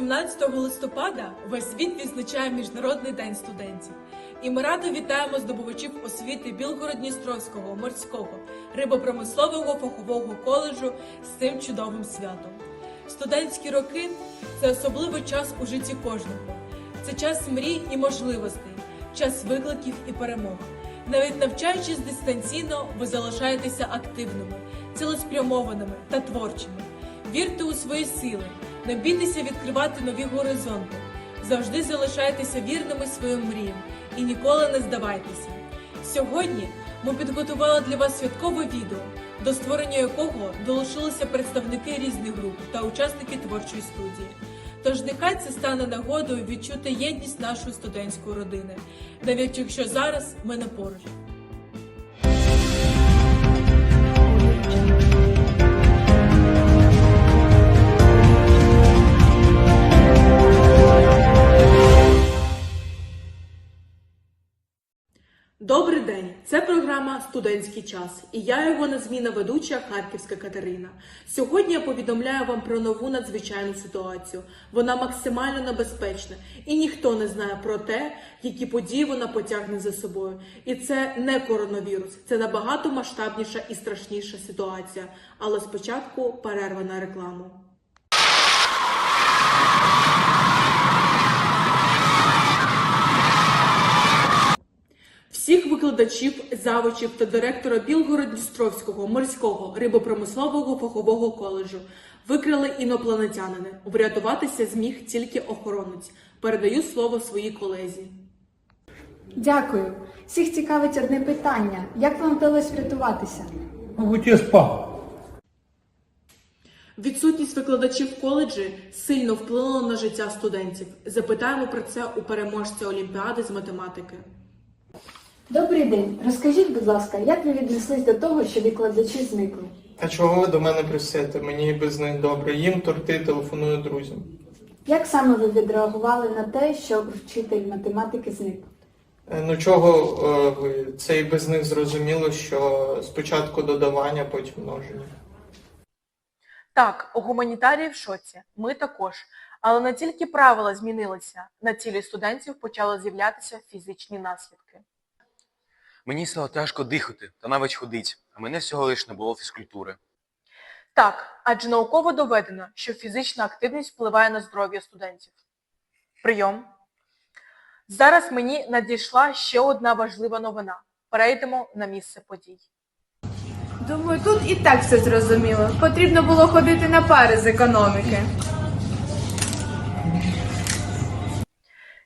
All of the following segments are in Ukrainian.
17 листопада весь світ відзначає Міжнародний день студентів. І ми радо вітаємо здобувачів освіти Білгород-Дністровського морського рибопромислового фахового коледжу з цим чудовим святом. Студентські роки це особливий час у житті кожного. Це час мрій і можливостей, час викликів і перемог. Навіть навчаючись дистанційно, ви залишаєтеся активними, цілеспрямованими та творчими. Вірте у свої сили, не бійтеся відкривати нові горизонти. Завжди залишайтеся вірними своїм мріям і ніколи не здавайтеся. Сьогодні ми підготували для вас святкове відео, до створення якого долучилися представники різних груп та учасники творчої студії. Тож нехай це стане нагодою відчути єдність нашої студентської родини, навіть якщо зараз ми не поруч. Добрий день! Це програма Студентський час і я його незмінна ведуча Харківська Катерина. Сьогодні я повідомляю вам про нову надзвичайну ситуацію. Вона максимально небезпечна, і ніхто не знає про те, які події вона потягне за собою. І це не коронавірус, це набагато масштабніша і страшніша ситуація. Але спочатку перерва на рекламу. Всіх викладачів, завучів та директора Білгород-Дністровського морського рибопромислового фахового коледжу викрили інопланетянини. Врятуватися зміг тільки охоронець. Передаю слово своїй колезі. Дякую. Всіх цікавить одне питання. Як вам вдалося врятуватися? Мабуть, я спав. Відсутність викладачів в коледжі сильно вплинула на життя студентів. Запитаємо про це у переможця Олімпіади з математики. Добрий день. Розкажіть, будь ласка, як ви віднеслись до того, що викладачі зникли? А чого ви до мене присите? Мені без них добре. Їм торти телефоную друзям. Як саме ви відреагували на те, що вчитель математики зник? Е, Ну чого е, ви? Це і без них зрозуміло, що спочатку додавання, потім множення. Так, гуманітарії в шоці. Ми також. Але не тільки правила змінилися, на тілі студентів почали з'являтися фізичні наслідки. Мені стало тяжко дихати та навіть ходить, а мене всього лиш не було фізкультури. Так, адже науково доведено, що фізична активність впливає на здоров'я студентів. Прийом. Зараз мені надійшла ще одна важлива новина. Перейдемо на місце подій. Думаю, тут і так все зрозуміло. Потрібно було ходити на пари з економіки.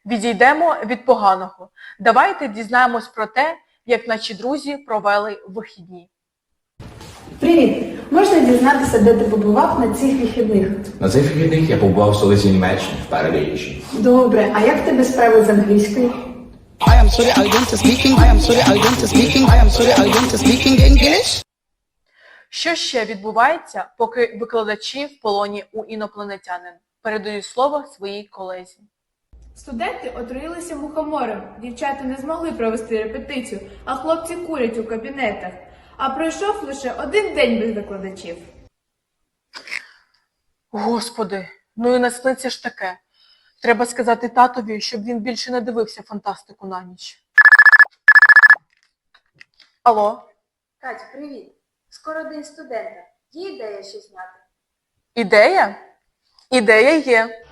Відійдемо від поганого. Давайте дізнаємось про те, як наші друзі провели вихідні. Привіт! Можна дізнатися, де ти побував на цих вихідних? На цих вихідних я побував в столиці Німеччини в Перелічі. Добре, а як тебе справи з англійською? I am sorry, I don't speaking. I am sorry, I don't speaking. I am sorry, I don't speaking English. Що ще відбувається, поки викладачі в полоні у інопланетянин? Передаю слово своїй колезі. Студенти отруїлися мухомором. Дівчата не змогли провести репетицію, а хлопці курять у кабінетах. А пройшов лише один день без викладачів. Господи, ну і насниться ж таке. Треба сказати татові, щоб він більше не дивився фантастику на ніч. Алло, Кать, привіт. Скоро день студента. Є ідея щось зняти? ідея? Ідея є.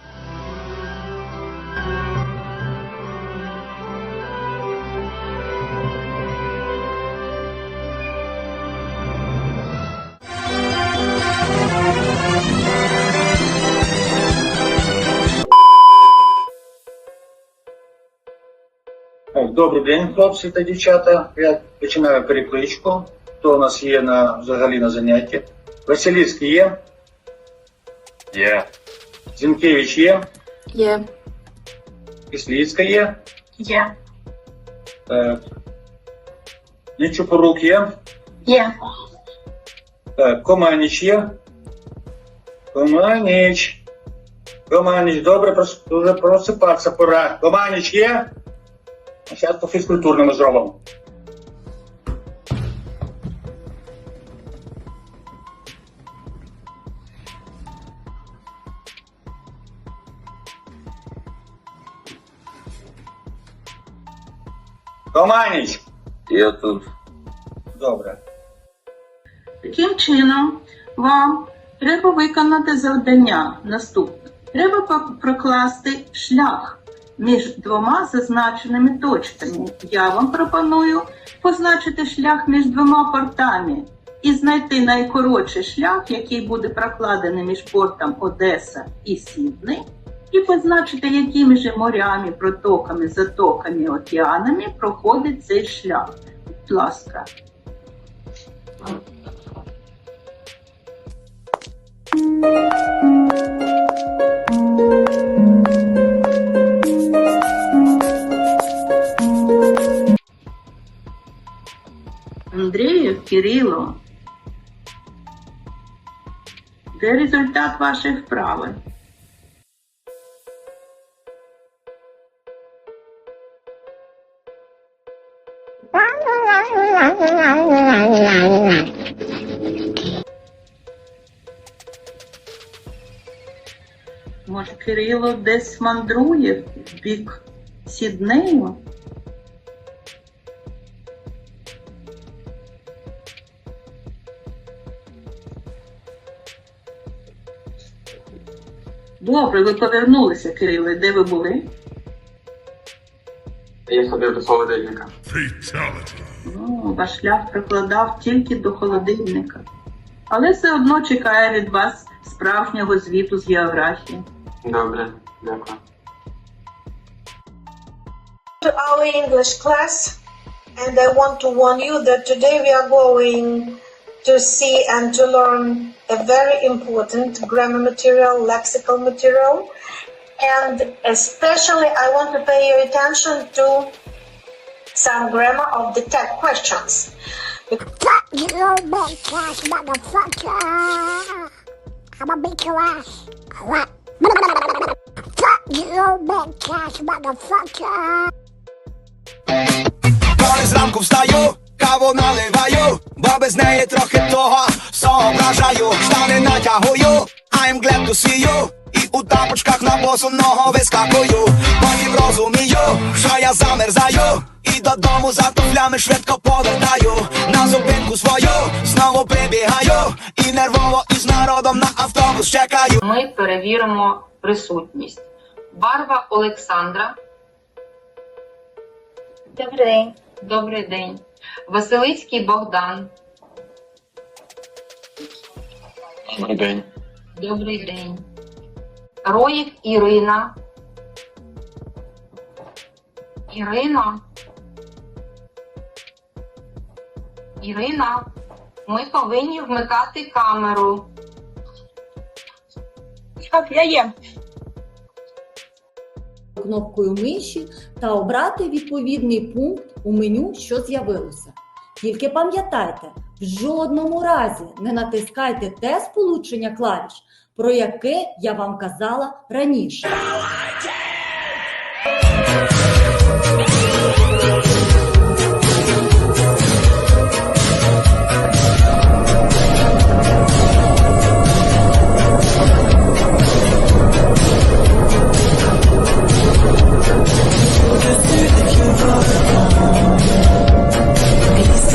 Добрий день, хлопці та дівчата. Я починаю перекличку. Хто у нас є на взагалі на занятті? Василівський є? Є. Зінкевич є? Є. Кислівська є? Є. Так. Нечупорук є? Є. Так, Команіч є? Команіч. Команіч, добре, просипатися пора. Команіч є? Зараз по фізкультурному зробимо. Романіч! Я тут. Добре. Таким чином вам треба виконати завдання наступне. Треба прокласти шлях між двома зазначеними точками. Я вам пропоную позначити шлях між двома портами і знайти найкоротший шлях, який буде прокладений між портом Одеса і Сідней, і позначити, якими же морями, протоками, затоками, океанами проходить цей шлях. Будь ласка. Андрію, Кирило. Де результат вашої вправи? Може, Кирило десь мандрує в бік Сіднею? Добре, ви повернулися, Кирило. Де ви були? Я ходив до холодильника. Ну, ваш шлях прикладав тільки до холодильника. Але все одно чекає від вас справжнього звіту з географії. Добре, дякую. To our English class, and I want to warn you that today we are going to see and to learn a very important grammar material, lexical material. And especially I want to pay your attention to some grammar of the tech questions. I'm ass. Fuck you, ass motherfucker. Каву наливаю, бо без неї трохи того соображаю, штани натягую, I'm glad to see you І у тапочках на босу ногу вискакую, потім розумію, що я замерзаю, і додому за туфлями швидко повертаю, на зупинку свою знову прибігаю, і нервово із народом на автобус чекаю. Ми перевіримо присутність. Барва Олександра. Добрий день. Добрий день. Василицький Богдан. Добрий день. Добрий день. Роїк Ірина. Ірина. Ірина. Ми повинні вмикати камеру. Так, я є. кнопкою миші та обрати відповідний пункт у меню, що з'явилося. Тільки пам'ятайте, в жодному разі не натискайте те сполучення клавіш, про яке я вам казала раніше.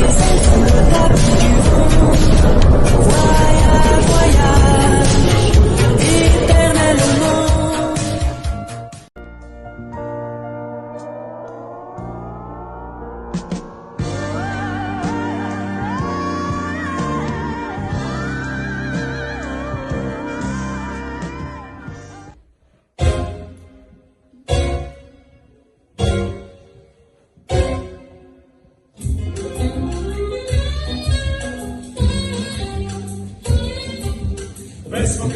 Thank you.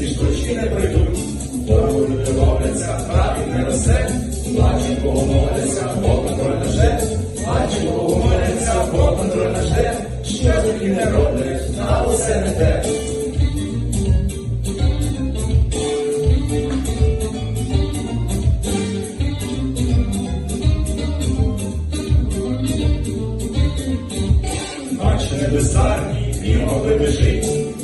ці штучки не прийдуть, дорогу не приловляться, праві не росте, бачить, кого моляться, бо контроль наже, бачить, кого моляться, бо контроль наже, ще такі не роблять, а усе не те. Бачи небесарні, і мови лежить.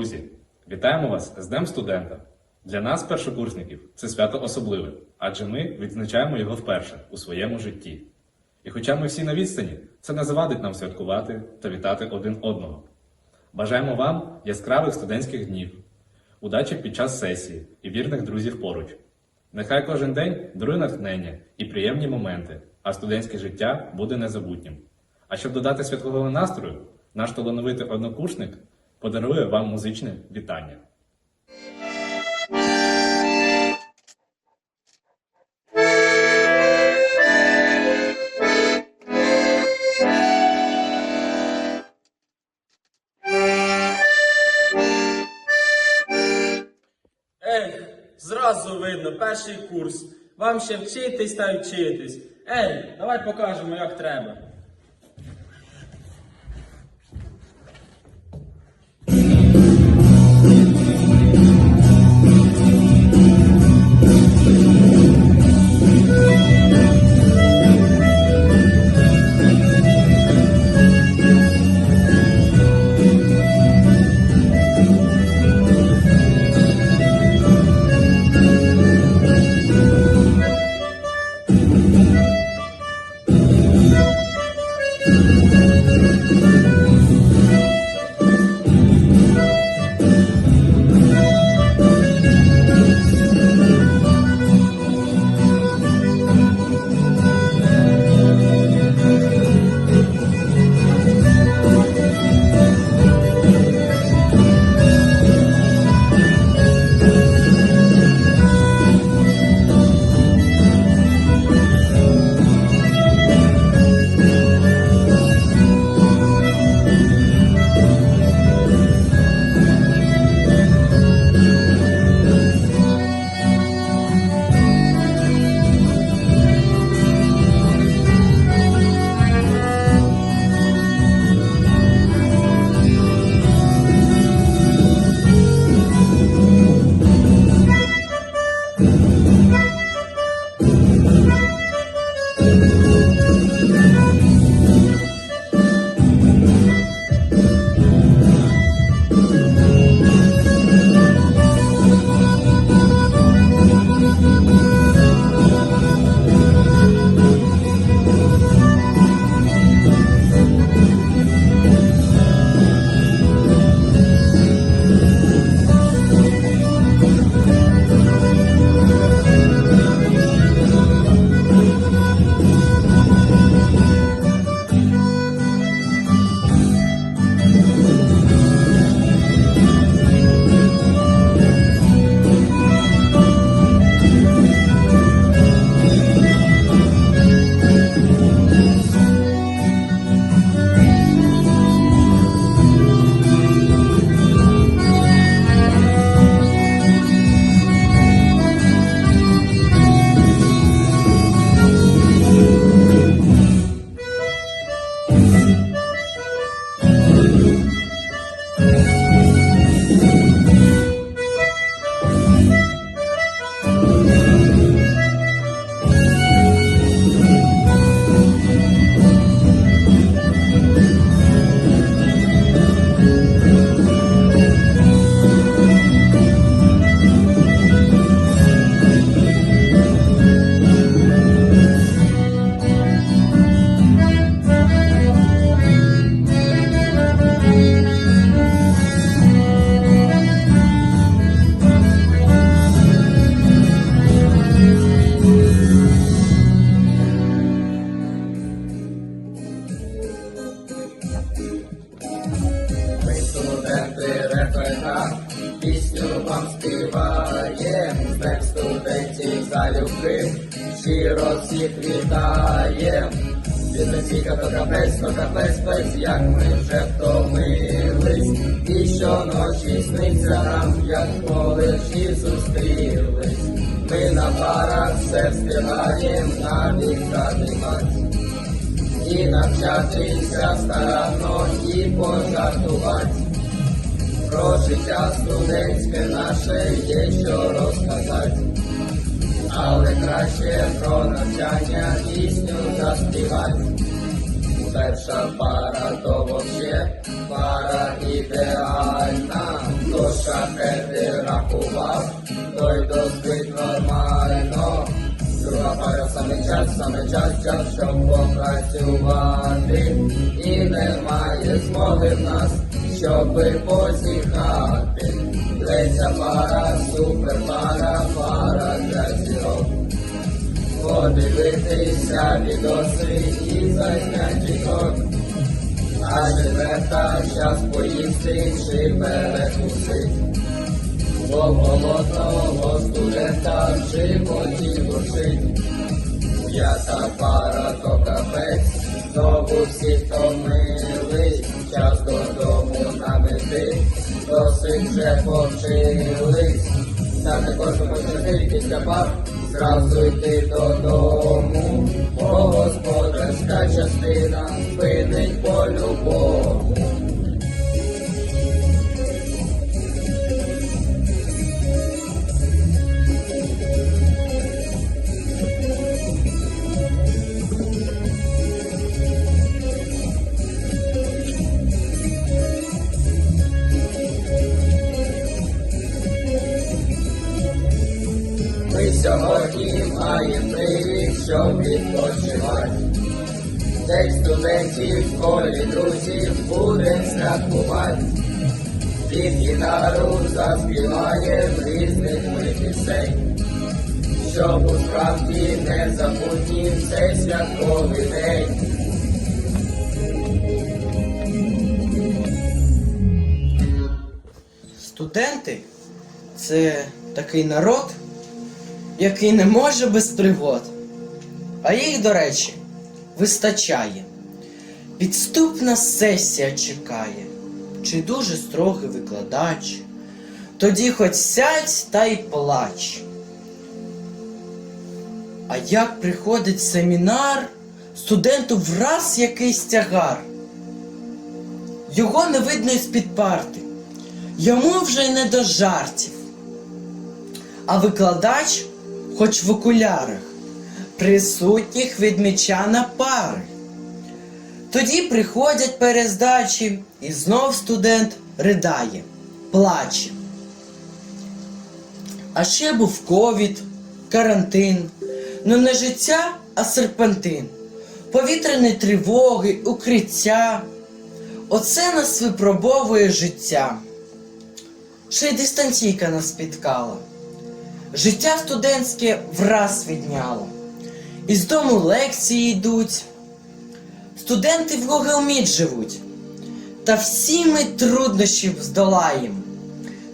друзі! Вітаємо вас з Днем студента. Для нас, першокурсників, це свято особливе, адже ми відзначаємо його вперше у своєму житті. І хоча ми всі на відстані, це не завадить нам святкувати та вітати один одного. Бажаємо вам яскравих студентських днів, удачі під час сесії і вірних друзів поруч. Нехай кожен день дарує натхнення і приємні моменти, а студентське життя буде незабутнім. А щоб додати святкового настрою, наш талановитий однокурсник подарує вам музичне вітання. Зразу видно, перший курс. Вам ще вчитись та вчитись. Ей, давай покажемо, як треба. Пожартувати. Про життя студентське наше є що розказати. Але краще про навчання пісню заспівати. Перша пара то вообще пара ідеальна, то шахети рахував, той досвід нормально. Друга пара саме час, саме час, час, щоб попрацювати. І немає змоги в нас, щоби позіхати. Третя пара, супер пара, пара для зірок. Подивитися відоси і зайняти крок. А четверта час поїсти чи перекусить. Бо голодного студента в животі душить. П'ята пара то капець, знову всі втомились, час додому нам іти, досить вже повчились. Та не кожен хоче після пар, зразу йти додому, бо господарська частина спинить по-любому. Ми сьогодні маємо привід, щоб відпочивати. День студентів, в школі друзів будем святкувати. Під гітару заспіваєм різних ми пісень. Щоб у справді не забутнім цей святковий день. Студенти це такий народ, який не може без пригод. А їх, до речі, вистачає. Підступна сесія чекає, чи дуже строгий викладач. Тоді хоч сядь та й плач. А як приходить семінар, студенту враз якийсь тягар. Його не видно із під парти. Йому вже й не до жартів. А викладач, хоч в окулярах, присутніх відміча на пари. Тоді приходять перездачі, і знов студент ридає, плаче. А ще був ковід, карантин, ну не життя, а серпантин, повітряні тривоги, укриття. Оце нас випробовує життя. Ще й дистанційка нас спіткала. Життя студентське враз відняло. Із дому лекції йдуть. Студенти в Meet живуть. Та всі ми труднощів здолаєм.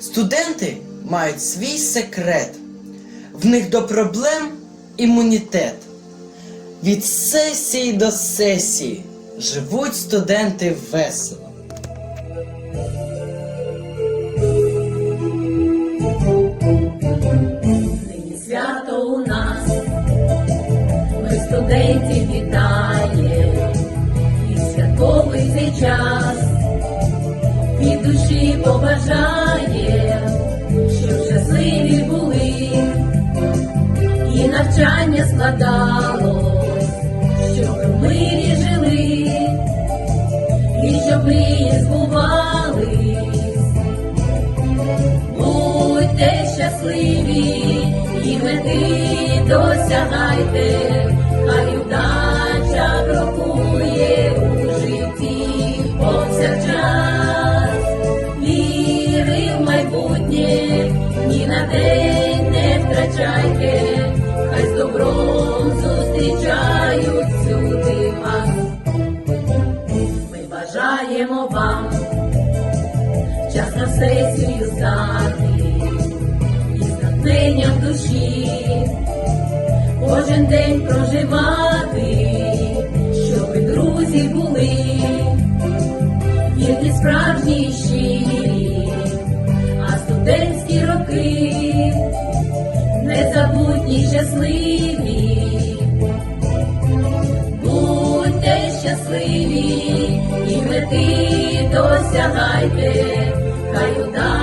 Студенти мають свій секрет. В них до проблем імунітет. Від сесії до сесії живуть студенти весело. Мети день проживати, щоб друзі були, вірні справжні щирі, а студентські роки незабутні щасливі, будьте щасливі і мети досягайте, хай удачі.